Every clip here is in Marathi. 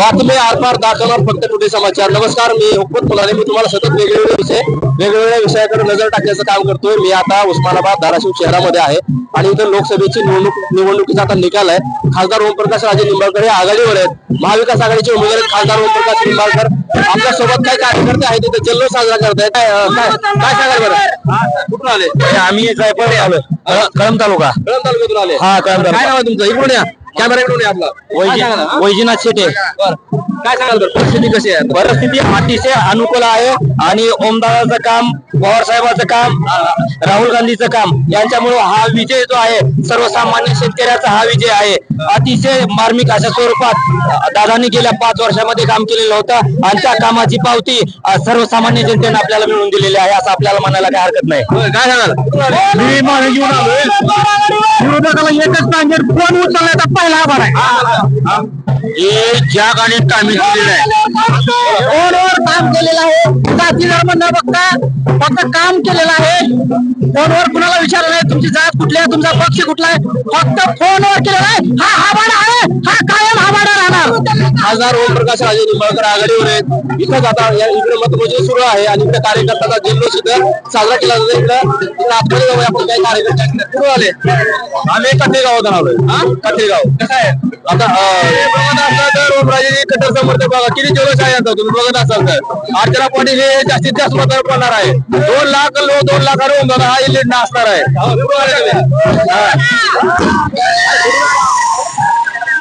बातमी आरपार दाखवणार फक्त टुडे समाचार. नमस्कार मी हुकमत मुलाने. मी तुम्हाला सतत वेगवेगळे विषय वेगवेगळ्या विषयाकडे नजर टाकण्याचं काम करतोय. मी आता उस्मानाबाद धाराशिव शहरामध्ये आहे आणि इथं लोकसभेची निवडणूक निवडणुकीचा आता निकाल आहे. खासदार ओमप्रकाश राजे निंबाळकर हे आघाडीवर आहेत. महाविकास आघाडीचे उमेदवार खासदार ओमप्रकाश निंबाळकर. आमच्यासोबत काही कार्यकर्ते आहेत? तिथे जल्लोष साजरा करतायत. काय काय काय सांगाल बरं? कुठून आले? आम्ही जायपूर आलो. कळम तालुका. कळम तालुक्यातून आले. हा, कळंब तालुका. काय नाव आहे तुमचं? इकडून या. कॅमेरा या आपला? वैजनाथ शेटे. काय सांगाल बरं परिस्थिती कशी आहे? परिस्थिती अतिशय अनुकूल आहे आणि ओमदादाचं काम पवार साहेबांचं काम राहुल गांधीचं काम यांच्यामुळे हा विजय जो आहे सर्वसामान्य शेतकऱ्याचा हा विजय आहे. अतिशय मार्मिक अशा स्वरूपात दादांनी गेल्या पाच वर्षामध्ये काम केलेलं होतं आणि त्या कामाची पावती सर्वसामान्य जनतेने आपल्याला मिळवून दिलेली आहे असं आपल्याला म्हणायला काही हरकत नाही. काय सांगाल? मी घेऊन आलोय. विरोधकाला एकच सांगेल फोन उचलण्याचा पहिला आभार आहे हे ज्या गाणी कामी केलेलं आहे. फोनवर काम केलेलं आहे. जाती धर्म न बघता फक्त काम केलेलं आहे. फोनवर कुणाला विचारलं नाही? तुमची जात कुठली आहे? तुमचा पक्ष कुठला आहे? फक्त फोनवर केलेला आहे. हा हाबाडा आहे. हा कायम हाबाडा राहणार. खासदार ओमप्रकाश राजे निंबाळकर आघाडीवर आहेत. इथं आता या इकडे मतमोजणी सुरू आहे आणि इकडे कार्यकर्त्याचा जल्लोष इथं साजरा केला जातो. इकडं इथं आतमध्ये जाऊया आपण काही कार्यकर्ते आहेत. आले. आम्ही कथेगाव गावातून आलोय हा? कथेगाव कसं आहे? आता तर ओमराजे कट्टर समर्थक बघा. किती जल्लोष आहे आता तुम्ही बघत असाल तर. अर्चना पाटील हे जास्तीत जास्त मतांवर पडणार आहे. दोन लाख लो दोन लाखावर ओमदादा हा लीड असणार आहे.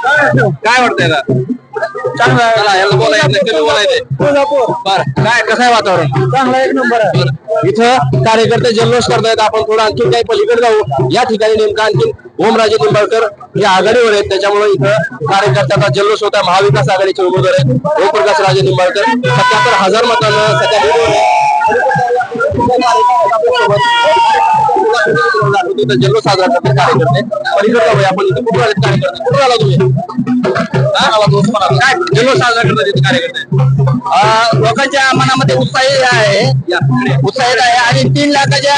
काय वाटतंय चांगलं आहे. चला, याला बोलायचं कमी बोलायचंय. बरं काय कसं आहे वातावरण? चांगला एक नंबर आहे. इथं कार्यकर्ते जल्लोष करतायत. आपण थोडं आणखी काही पलीकडे जाऊ. या ठिकाणी नेमका आणखी ओमराजे निंबाळकर हे आघाडीवर आहेत. त्याच्यामुळे इथं कार्यकर्त्याचा जल्लोष होता महाविकास आघाडीचे उमेदवार आहेत. ओमप्रकाश राजे निंबाळकर. सत्याहत्तर हजार मतांना सध्या जल्लोष साजरा करतात कार्यकर्ते पलीकडे जाऊया आपण इथे. कुठून आले कार्यकर्ते? कुठून आला तुम्ही? हा? आला तो उस्मानाबाद. काय? जल्लोष साजरा करतात इथे कार्यकर्ते. लोकांच्या मनामध्ये उत्साही आहे. उत्साहित आहे. आणि तीन लाखाच्या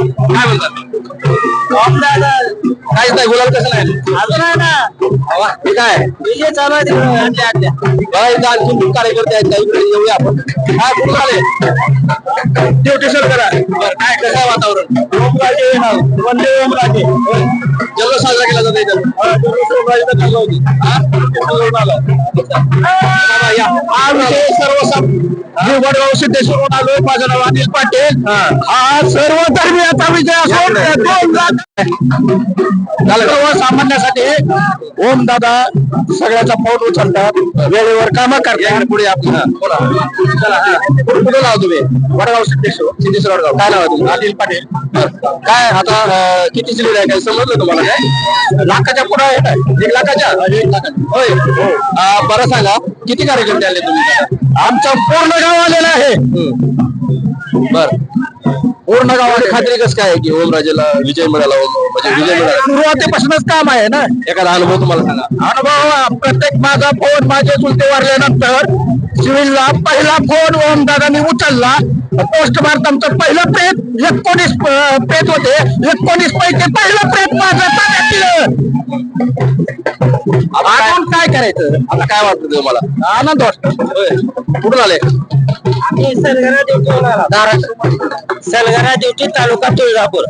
काय म्हणतात? काय नाही गुलाल कसं नाही अजून आहे ना वा, हे काय विजय चालू आहे तिकडे आतल्या आतल्या. बघा इथं आणखी कार्यकर्ते आहेत काही येऊया आपण काय आले ड्युटी सर करा बरं काय कसं आहे वातावरण वंदे जल्लोष साजरा केला जातो इथं हा? बाबा, या. हा विषय वडगाव सिद्धेश्वरून आलोय माझं नाव अनिल पाटील हा सर्व धर्मीयाचा विजय असून सर्वसामान्यासाठी ओम दादा सगळ्याचा पाऊल उचलतात. वेळेवर काम करतात. पुढे हा, हा. कुठं लावा तुम्ही? वडगाव सिद्धेश्वर सिद्धेश्वर वडगाव. काय नाव आहे तुमचं अनिल पाटील. काय आता किती सिलेंडर आहे? काय समजलं तुम्हाला काय? लाखाच्या पुढे आहे एक लाखाच्या? होय. बरं सांगा किती कार्यकर्ते आले तुम्ही? आमचं पूर्ण गाव आलेलं आहे. बर. पूर्ण गावाने खात्री कसं काय की ओमराजेला विजय मिळाला ओम- म्हणजे विजय मिळाला? सुरुवातीपासूनच काम आहे ना. एखादा अनुभव तुम्हाला सांगा. अनुभव प्रत्येक माझा फोन माझे चुलते वारल्यानंतर सिव्हिलला पहिला फोन ओम दादांनी उचलला. पोस्ट भारतांचं पहिलं प्रेत एकोणीस प्रेत होते. एकोणीस पैकी पहिलं प्रेत माझं अजून काय करायचं? आता काय वाटतं तुम्हाला? आनंद वाटतो. कुठून आले? सलगरा ड्युटी तालुका तुळजापूर.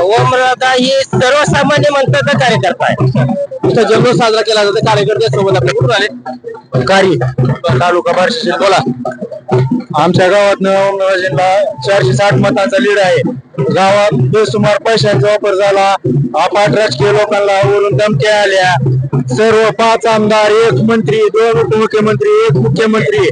ओमराजा ही सर्वसामान्य मनताचा कार्यकर्ता आहे. इथं जल्लोष साजरा केला जातो. कार्यकर्ते सोबत आपले कुठून आले? कारी. तालुका बार्शी बोला. आमच्या गावात ओमराजेंना चारशे साठ मतांचा लीड आहे. गावात बेसुमार पैशांचा वापर झाला अफाट राजकीय लोकांना वरून धमक्या आल्या. सर्व पाच आमदार एक मंत्री दोन उपमुख्यमंत्री एक मुख्यमंत्री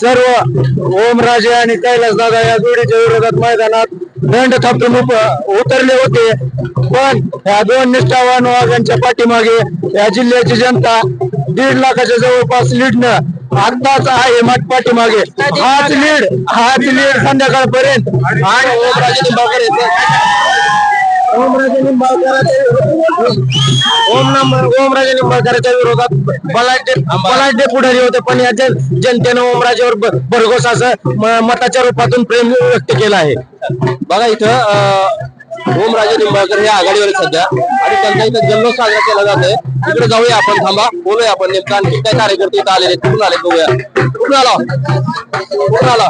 सर्व ओमराजे आणि कैलास दादा या जोडीच्या विरोधात मैदानात दंड थापून उतरले होते. पण या दोन निष्ठावान वाघांच्या पाठीमागे या जिल्ह्याची जनता दीड लाखाच्या जवळपास लीडनं आत्ताच आहे मठ पाठीमागे. हाच लीड हाच लीड संध्याकाळपर्यंत. आणि ओमराजे निंबाळकरांच्या ओम नंबर ओमराजे निंबाळकरांच्या विरोधात बलाढ्य बलाढ्य पुढारी होते पण या जन- जनतेनं ओमराजेवर ब- भरघोस असं म- मताच्या रूपातून प्रेम व्यक्त केलं आहे. बघा इथं अं, ओमराजे निंबाळकर हे आघाडीवर आहेत सध्या. आणि त्यांचा इथं जल्लोष साजरा केला जातोय. तिकडे जाऊया आपण थांबा. बोलूया आपण नेमकं आणखी काय कार्यकर्ते इथं आलेले. कुठून आले बघूया. कुठून आला? कुठून आला?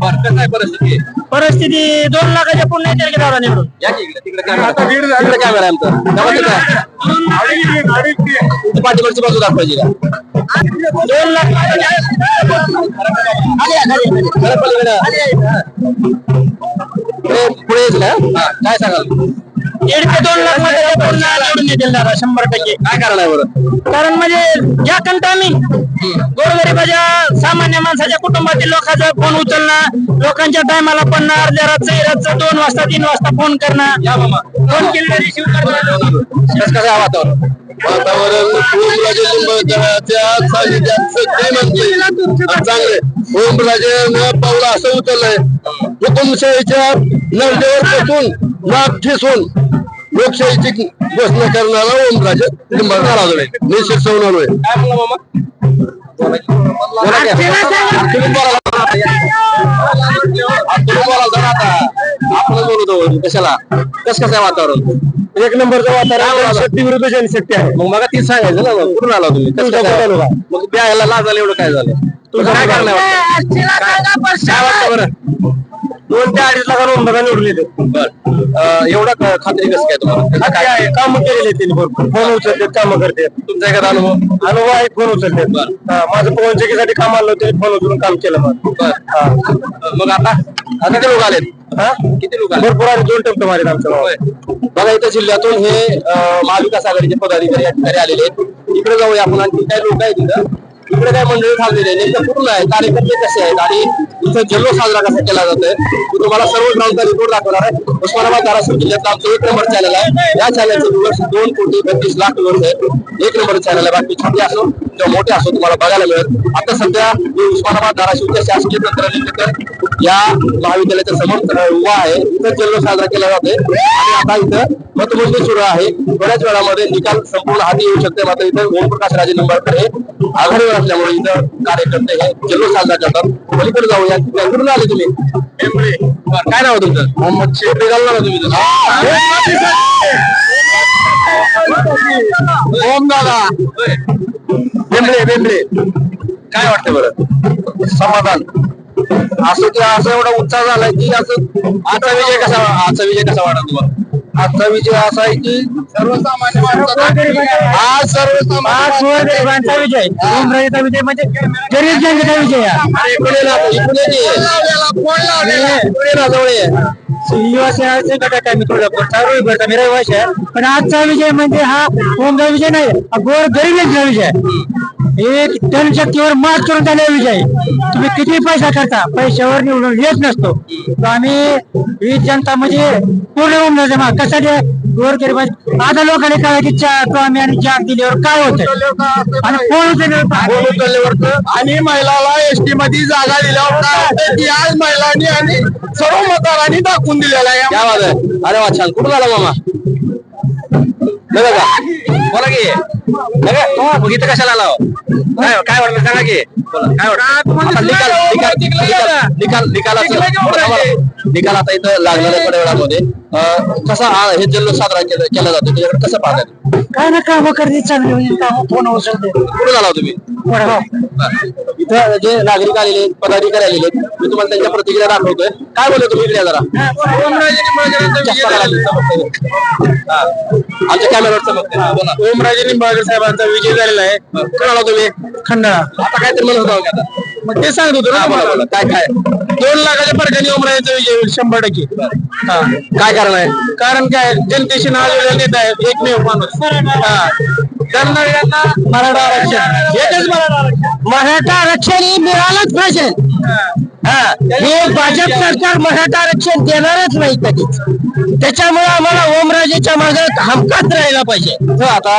बरं कसं आहे परिस्थिती? परिस्थिती दोन लाखाच्या पुण्य येतील की दादा निवडून. या की इकडे तिकडे कॅमेरा तिकडे कॅमेरा आहे आमचा. काय तुमची पाठीवरची बाजू दाखवायची का? दोन लाख. जरा पलीकडे. पुढे काय सांगाल? दीड ते दोन लाखमध्ये पुन्हा निवडून येतील दादा शंभर टक्के. काय कारण आहे बरं? कारण म्हणजे या कंट आम्ही गोरगरिबाच्या सामान्य माणसाच्या कुटुंबातील लोकांचा फोन उचलणं लोकांच्या टायमाला पण अर्ध्या रातचं रातचं दोन वाजता तीन वाजता फोन करणं. या मामा. फोन केलेला रिसिव्ह करणं कसं कसं आहे वातावरण? वातावरण ओमराजे लिंबाच्या म्हणते चांगले ओमराजे पावलं असं उचललंय. हुकुमशाहीच्या नरडेवर बसून नाक ठेसून लोकशाहीची घोषणा करणारा ओमराजे आहे बोला बोला जरा आता आपण कशाला? कस कसं आहे वातावरण? एक नंबरचं वातावरण शक्ती विरुद्ध जनशक्ती आहे. मग मला तीच सांगायचं ना मग कुठून आला तुम्ही. कसं. मग प्यायला लाजायला एवढं काय झालं? काय करणार बरं? दोन ते अडीच लाख ओमदादा निवडून येते? बर. एवढं क- खात्री कसं काय तुम्हाला? काम केलेले त्यांनी भरपूर. फोन उचलतात काम करतात. तुमचा एखादा अनुभव? अनुभव आहे फोन उचलतात. माझं चेकीसाठी काम आलं होतं फोन उचलून काम केलं मग बर. मग आता? आता लोक आलेत? हा? किती लोक आले भरपूर आणि दोन टप्पे मारेल. बघा इथं जिल्ह्यातून हे महाविकास आघाडीचे पदाधिकारी ठिकाणी आलेले आहेत. इकडे जाऊया आपण आणखी काही लोक आहेत इथं. इकडे काय मंडळी थांबलेली आहे नेमकं पूर्ण आहे. कार्यकर्ते कसे आहेत? आणि इथं जल्लोष साजरा कसा केला जातोय? मी तुम्हाला सर्व ग्राउंडचा रिपोर्ट दाखवणार आहे. उस्मानाबाद धाराशिव जिल्ह्यातला आमचं एक नंबर चॅनल आहे. या चॅनलचे व्ह्युअर्स दोन कोटी बत्तीस लाख व्ह्युअर्स आहेत. एक नंबर चॅनल आहे. बाकी छोटे असो किंवा मोठे असो तुम्हाला बघायला मिळेल. आता सध्या मी उस्मानाबाद धाराशिवच्या शासकीय तंत्रनिकेतन या महाविद्यालयाच्या समोर उभा आहे. इथं जल्लोष साजरा केला जातोय. आणि आता इथं मतमोजणी सुरू आहे. थोड्याच वेळामध्ये निकाल संपूर्ण हाती येऊ शकते. मात्र इथं ओमप्रकाश राजे निंबाळकर हे आघाडीवर असल्यामुळे इथं कार्यकर्ते हे जल्लोष साजरा करतात. पलीकडे जाऊया. कुठून आले तुम्ही? काय नाव तुमचं? मोहम्मद शेख. निघाला ना तुम्ही ओम दादा. बेंबळे बेंबळे काय वाटतं बरं? समाधान. असं की असं एवढा उत्साह झालाय की असं आजचा विजय कसा आजचा विजय कसा वाटत तुम्हाला? आजचा विजय असा आहे की सर्वसामान्य माणसाचा आज सर्वसामान्य आज गोरगरिबांचा विजय ओमराजेचा विजय म्हणजे गरीब जनतेचा विजय आहे. अरे, इकडे ये ना, इकडे ये. इकडे ये ना, जवळ ये. युवासेनाचे घटक आहे मी तुळजापूरचा रविवारचा मी रहिवासी आहे पण आजचा विजय म्हणजे हा ओमचा विजय नाही हा गोर गरिबांचा विजय एक जनशक्तीवर मात करून झालेला विजय. तुम्ही किती पैसा करता? पैशावर निवडून येत नसतो. तर आम्ही ही जनता म्हणजे पूर्ण ओमराजे माग कशासाठी गोर गरीब आता लोकांनी कळा की चहा तो आम्ही आणि जाग दिल्यावर काय होतं आणि कोण कल्लेवरचं आणि महिलाला एसटी मध्ये जागा दिल्यावर काय होतं की आज महिलांनी आणि सर्व मतदारांनी दाखवून दिलेला आहे. क्या अरे वा छान. कुठून आला मामा? बघा. का बोला की. मग इथं कशाला आला हो? काय काय वाटलं सांगा की? बोला, काय वाटलं? आता निकाल निकाल निकाल निकाल. निकाल आता इथं आहे थोड्या वेळामध्ये. कसा हा हे जल्लोष साजरा केला जातो त्याच्याकडे कसं पाहतात काय ना काम करते चांगली काम फोन उचलते कुठून आला हो तुम्ही? इथं जे नागरिक आलेले आहेत, पदाधिकारी आलेले मी तुम्हाला त्यांच्या प्रतिक्रिया दाखवतोय. काय बोलले तुम्ही इकडे जरा. हा. आमच्या कॅमेरावर चमकते बोला. ओमराजे निंबाळकर साहेबांचा विजय झालेला आहे. आला तुम्ही खंडाळा. आता काहीतरी म्हणत होता मग ते सांगत होतो हा, ना तुम्हाला. काय काय? दोन लाखाच्या फरकाने ओमराजेचा विजय होईल शंभर टक्के. हा. काय कारण आहे? कारण काय? जनतेशी नाजलेला नेता आहे एकमेव माणूस. हा. मराठा आरक्षण. एकच मराठा आरक्षण. मराठा आरक्षण हे मिळालंच पाहिजे. हा. हे. भाजप सरकार मराठा आरक्षण देणारच नाही कधीच. त्याच्यामुळे आम्हाला ओमराजेच्या मागे हमखास राहायला पाहिजे. इथं आता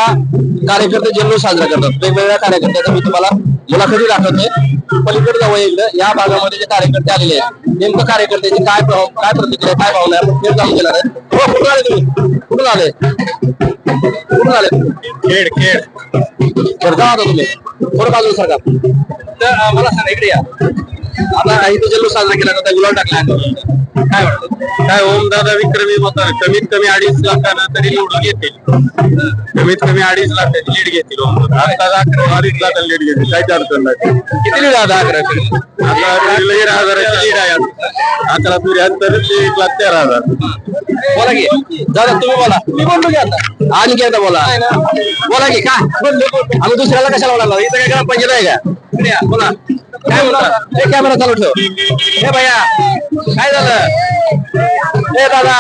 कार्यकर्ते जल्लोष साजरा करतात. वेगवेगळ्या कार्यकर्त्याचा मी तुम्हाला मुलाखती दाखवते. पलीकडे जाऊ इकडं या भागामध्ये जे कार्यकर्ते आलेले आहेत नेमकं कार्यकर्त्याची काय भाव- काय प्रतिक्रिया काय भावना आहे? आपण जाणून घेणार आहे हो, कुठून आले तुम्ही? कुठून आले? कुठून आले? खेळ खेळ बरं जा आता तुम्ही. थोडं बाजूला सरकार तर मला सांगा इकडे या. आता इथं जल्लोष साजरा केला जाता गुलाल टाकला काय वाटतं काय ओम दादा विक्रमी होता कमीत कमी अडीच लाखानं तरी निवडून घेतील. कमीत कमी अडीच लाखाची लीड घेतील ओम दादा. आता अकरा अडीच लाख लीड घेतील. काहीच अडचण नाही किती लीड आता अकरा कडे? आता तेरा हजाराची लीड आहे आता अकरा त्र्याहत्तर ते एक लाख तेरा हजार. बोला की. दादा तुम्ही बोला. मी बोललो की आता. आणखी आता बोला. बोला की काय आम्ही दुसऱ्याला कशाला बोलायला इथं काय करा पाहिजे नाही का? बोला. काय बोलता हे कॅमेरा चालू ठेव. हे भैया काय झालं? हे दादा.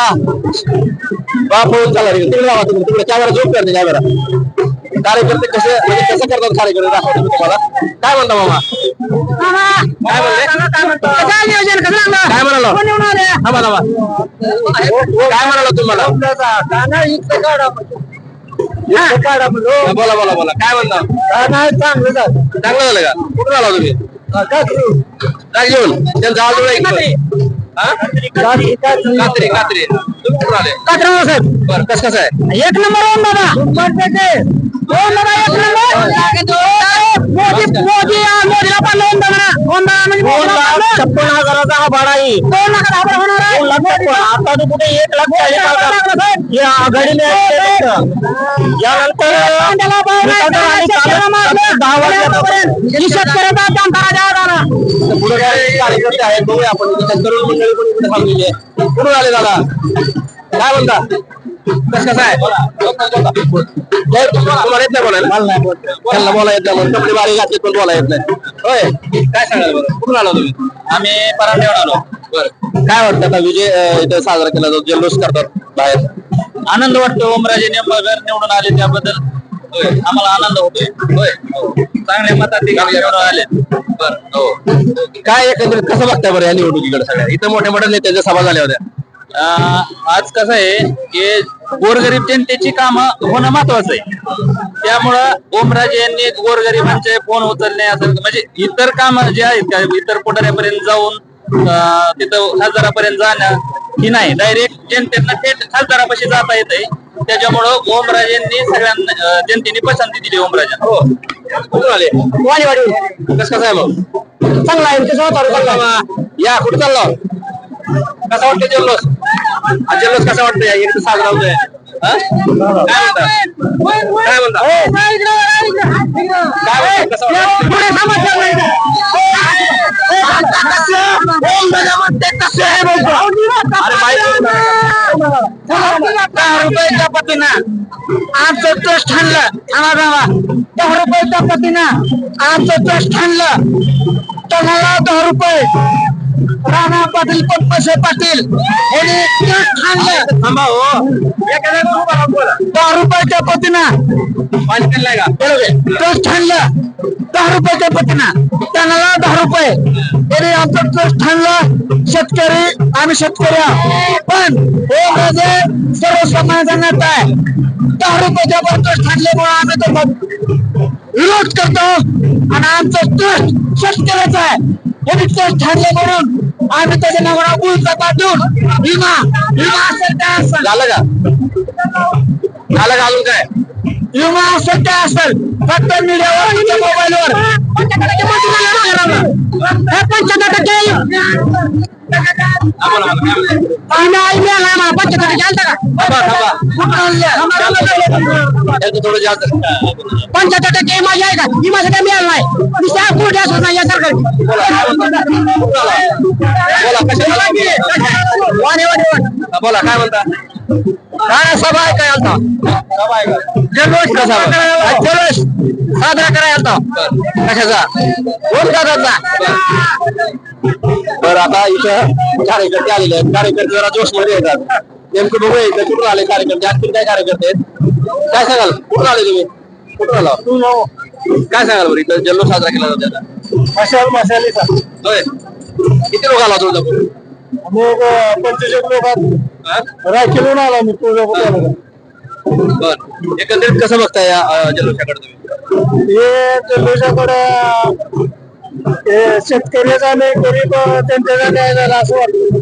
बापून चालला रे तिकडे जावा तुम्ही तिकडे कॅमेरा झोप करते कॅमेरा. कार्यकर्ते कसे म्हणजे कसं करतात कार्यकर्ते दाखवतो मी तुम्हाला. काय म्हणता मामा? काय म्हणले? नियोजन कसं लागलं? काय म्हणाला? थांबा थांबा. काय म्हणाला तुम्हाला बोला बोला बोला. काय म्हणता? चांगलं झालं. चांगलं झालं का? कुठून आला तुम्ही? जाग घेऊन. त्यांचा आवाज एवढा कात्री कात्री तुम्ही कुठून आले कात्रज साहेब बरं कसं कसं आहे एक नंबर ओम दादा ओम दादा एक नंबर मोदी मोदी मोदीला पाडलं ओम दादा ओम दादा म्हणजे मोदीला पाडलं. छप्पन हजाराचा हा भाडा आहे दोन लाखात आभार होणार आहे. दोन लाख छप्पन. आता तो कुठे एक लाख चाळीस हजार या आघाडीने यानंतर कांद्याला भाव नाही, आणि शेतकऱ्याला मारलं. दहा वाजल्यापर्यंत ही शेतकऱ्याचा जनता राजा आला. तर पुढे काय कार्यकर्ते आहेत बघूया आपण. मंडळी थांबलेली आहे कुठून आले दादा? काय म्हणता? कसं कसं आहे? जय, तुम्हाला येत नाही बोलायला? त्यांना बोला येत नाही म्हणून कपडे बारी घातले पण बोला येत नाही. होय. काय सांगाल बरं कुठून आला तुम्ही? आम्ही परांडेवर आलो. बरं. काय वाटतं आता विजय इथं साजरा केला जातो जल्लोष करतात बाहेर? आनंद वाटतो ओमराजे निंबाळकर निवडून आले त्याबद्दल. आम्हाला आनंद होतोय. होय चांगल्या मताधिकारी निवडून आले. बरं हो. काय एकंदरीत कसं बघताय बरं या निवडणुकीकडे सगळ्या? इथं मोठ्या मोठ्या नेत्यांच्या सभा झाल्या होत्या. अं, आज कसं आहे की गोरगरीब जनतेची कामं होणं महत्वाचं आहे. त्यामुळं ओमराजे यांनी गोरगरिबांचे फोन उचलणे असं म्हणजे इतर कामं जे आहेत का इतर पुढाऱ्यापर्यंत जाऊन अं, तिथं खासदारापर्यंत जाणं ही नाही डायरेक्ट जनतेला थेट खासदारापाशी जाता येते त्याच्यामुळं ओमराजेंनी सगळ्यांना जनतेने पसंती दिली ओमराजे हो. कुठून आले? वाडीवाडी. कसं कसं आहे मग? चांगला आहे कसं होतं चांगला आहे. या कुठं चाललो? कसा वाटतं जल्लोष? हा जल्लोष कसा वाटतं या इकडे साजरा होतोय. हा? काय म्हणता? काय म्हणता. काय वाटतं कसं वाटतं पुढे थांबा, थांबा इकडं. अरे माहिती दहा रुपयाच्या पतीनं आमचं ट्रस्ट आणलं थांबा थांबा दहा रुपयाच्या पतीनं आमचं ट्रस्ट आणलं टनाला दहा रुपये राणा पाटील पद्मशे पाटील यांनी ट्रस्ट आणलं थांबा हो दहा रुपयाच्या पतीनं. पाणी का? बरोबर ट्रस्ट आणलं. दहा रुपयाच्या पतीनं. टनाला दहा रुपये. यांनी आमचं ट्रस्ट आणलं. शेतकरी आम्ही शेतकरी आहोत. पण हे माझे सर्वसामान्य नेता आहे दहा रुपयाच्या वर ट्रस्ट आणल्यामुळे आम्ही तो विरोध करतो. आणि आमचं ट्रस्ट शेतकऱ्याचा आहे. हे ट्रस्ट आणले म्हणून आम्ही त्याच्या नावाला उलटा पाठवून विमा विमा असेल काय असेल. झालं का? झालं अजून काय? विमा काय असेल फक्त मीडियावर तुमच्या मोबाईलवर पंच्याहत्तर टक्के. पंच्याहत्तर आलता का? थांबा थांबा. कुठं आणलं? त्यांचं थोडं जास्त पंच्याहत्तर टक्के माझी आहे का? ही माझं काय मिळालं नाही. मी त्या कुठे असत नाही या सरकारची बोला कशाला काय म्हणता? काय सभा आहे काय? जल्लोष कसा साजरा जल्लोष. कशाचा? कोण दादाचा बरं आता इथं कार्यकर्ते आलेले आहेत. कार्यकर्ते जरा जोशमध्ये येतात. नेमकं बघूया इथं कुठून आले कार्यकर्ते? आणखी काय कार्यकर्ते आहेत? काय सांगाल? कुठून आले तुम्ही? कुठून आला? काय सांगाल बरं इथं? जल्लोष साजरा केला जातो आता मशाल मशालीचा होय. किती लोक आला तुळजापूर मग पंचवीस लोक रायखेलून आला मी तुळजापूर बर. एकंदरीत कसं बघताय या जल्लोषाकडे तुम्ही? हे जल्लोषाकडे हे शेतकऱ्याचा नाही गरीब त्यांच्या झाला असं वाटतं.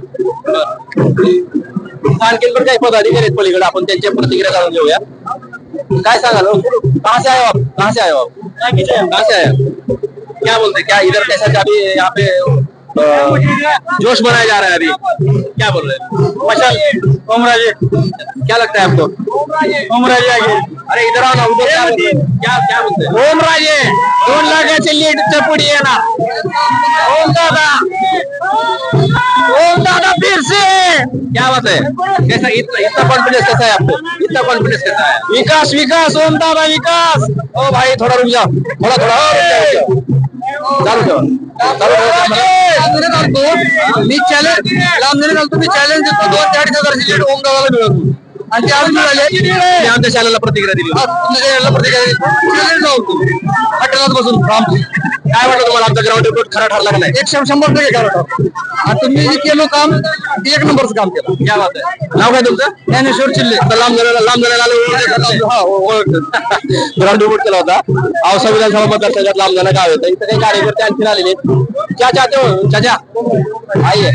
आणखीन पण काही पदाधिकारी आहेत पलीकडे आपण त्यांच्या प्रतिक्रिया जाणून घेऊया काय सांगाल हो? कहाँ से आए हो आप कहाँ से आए हो आप कहाँ से आए हो? क्या बोलते हैं? क्या इधर कैसा अभी यहाँ पे जोश बनाया जा रहा है अभी। क्या बोल रहे हैं? मशाल ओमराजे क्या लगता है आपको? ओमराजे आगे। अरे इधर आओ ना उधर क्या क्या क्या बोलते हैं? ओमराजे दोन लाखाची लीडच्या पुढे येणार ओम दादा। ओम दादा फिर से। क्या बात है? कैसा इतना इतना कॉन्फिडेंस कैसा है आपको? इतना कॉन्फिडेंस कैसा है? विकास विकास ओम दादा विकास। ओ भाई थोड़ा रुक जाओ। थोड़ा थोड़ा और चालू ठेवा चालू ठेवा camera. मी चॅलेंज लांबणे घालतो मी चॅलेंज देतो दोन ते अडीच हजाराची लीड ओम दादाला मिळवतो आणि ते आज मिळाले मी आमच्या चॅनलला प्रतिक्रिया दिली. हा, होती. तुमच्या channel ला प्रतिक्रिया चॅलेंज लावतो हॉटेलात बसून काम काय वाटलं तुम्हाला? आमचा ग्राउंड रिपोर्ट खरा ठरला का नाही? एक शं- शंभर टक्के करा आणि तुम्ही जे केलं काम ते एक नंबरचं काम केलं. क्या बात आहे. नाव काय तुमचं? ज्ञानेश्वर चिल्ले. लांब जाण्याला लांब जाण्याला हा ग्राउंड रिपोर्ट केला होता. औसा विधानसभा मतदारसंघात लांब जाणं गाव येतं इथं काही कार्यकर्ते आणखी आलेले. क्या चाहते हो चाचा. आइए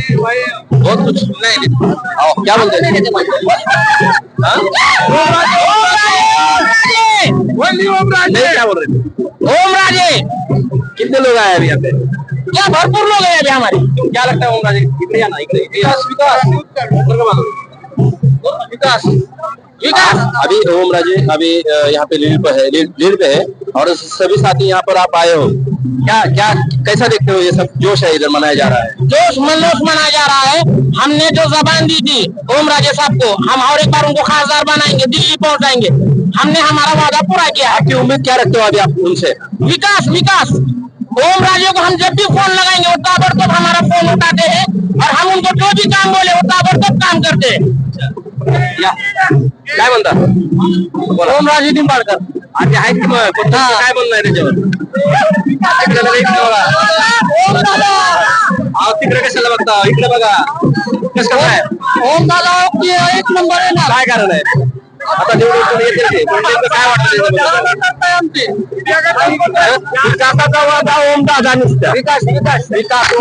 बहुत कुछ नहीं नहीं. आओ क्या बोलते ओम राजे! कितने लोग आए अभी यहाँ पे? क्या भरपूर लोग हैं अभी हमारे क्या लगता है ओम राजे? इकडे या ना इकडे विकास विकास? विकास विकास अभी ओम राजे अभी यहाँ पे लीड पे है लीड पे है और सभी साथी यहाँ पर आप आए हो। क्या क्या कैसा देखते हो ये सब जोश है इधर मनाया जा रहा है? जोश मल्लोश मनाया जा रहा है। हमने जो जबान दी थी ओम राजे साहब को हम और एक बार उनको खासदार बनाएंगे दिल्ली पहुंचाएंगे। हमने हमारा वादा पूरा किया। है आपकी उम्मीद क्या रखते हो अभी आप उनसे? विकास विकास। ओम राजे को हम जब भी फोन लगाएंगे वो ताबड़तोड़ हमारा फोन उठाते हैं और हम उनको जो भी काम बोले वो ताबड़तोड़ काम करते हैं। या. काय म्हणता? बोला. ओम राजे निंबाळकर आधी आहेत की मग? पण तुमचं काय आहे त्याच्यावर? तिकडे बघा, इकडे बघा. अहो, तिकडे कशाला बघता? इकडे बघा. कसं काय? ओम दादा एक नंबर आहे ना. काय कारण आहे? आता निवडून कोणी येतील ते? पण नेमकं काय वाटतं? विकासाचा वादा ओम दादा नुसता विकास. विकास विकास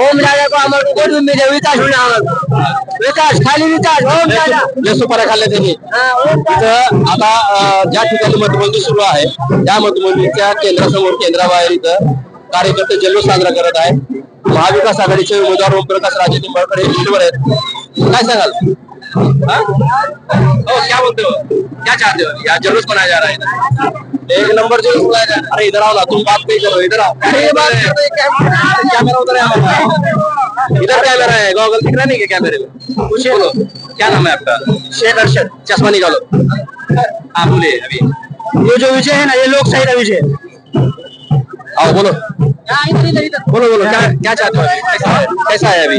ओम दादा को हमारे को उम्मीद है विकास आम्हाला विकास खाली विकास. ओम दादा लय सुपाऱ्या खाल्ल्या त्यांनी. इथं आता ज्या ठिकाणी मतमोजणी सुरू आहे त्या मतमोजणीच्या केंद्रासमोर केंद्राबाहेर इथं कार्यकर्ते जल्लोष साजरा करत आहे महाविकास आघाडीचे उमेदवार ओमप्रकाश राजे निंबाळकर हे लीडवर आहेत. काय सांगाल? हाँ? ओ, क्या बोलते हो? क्या चाहते हो? यहाँ जुलूस मनाया जा रहा है एक नंबर जा है अरे इधर आओ ना तुम बात नहीं करो इधर आओ. अरे ये बात कर रहे हैं, कैमरा उधर है हमारा। इधर कैमरा है गॉगल दिख रहा नहीं क्या कैमरे में कुछ बोलो क्या नाम है आपका? शेख अरशद चश्मा निकालो। हाँ बोलिए अभी। ये जो विषय है ना ये लोकशाही का विषय है आओ बोलो। बोलो बोलो क्या क्या चाहते हो है? कैसा है अभी?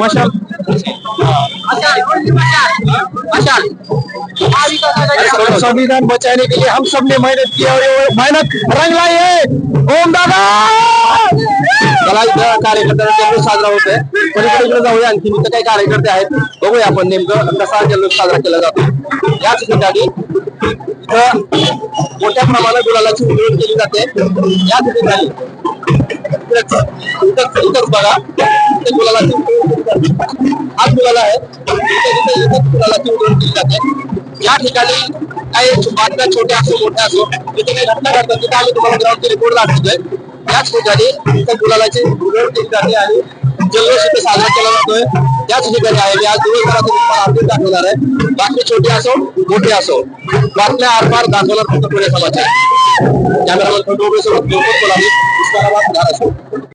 संविधान बचाने के लिए हम सब ने मेहनत की और मेहनत रंग लाई है। ओम दादा! मला इथं कार्यकर्त्यांचा जल्लोष साजरा होतोय पलीकडे इकडे जाऊया. आणखी इथं काही कार्यकर्ते आहेत. बघूया आपण नेमकं कसा जल्लोष साजरा केला जातो. याच ठिकाणी इथं मोठ्या प्रमाणात गुलालाची उधळण केली जाते. याच ठिकाणी इथंच इथंच इथंच बघा. इथे मुलाला हाच आहे इथे इथे जाते या ठिकाणी काही बातम्या छोट्या असो मोठ्या असो तिथे काही घटना घडतात तिथे आम्ही तुम्हाला ग्राउंडचे रिपोर्ट दाखवतोय त्याच ठिकाणी इथं गुलालाची उधळण केली जाते आणि जल्लोष इथे साजरा केला जातोय त्याच ठिकाणी आहे आज तुम्हाला अपडेट दाखवणार आहे बाकी छोटे असो मोठे असो. बातम्या आरपार दाखवणार फक्त पुणे समाचार कॅमेरामन खंडोबे सोबत उस्मानाबाद धाराशिव.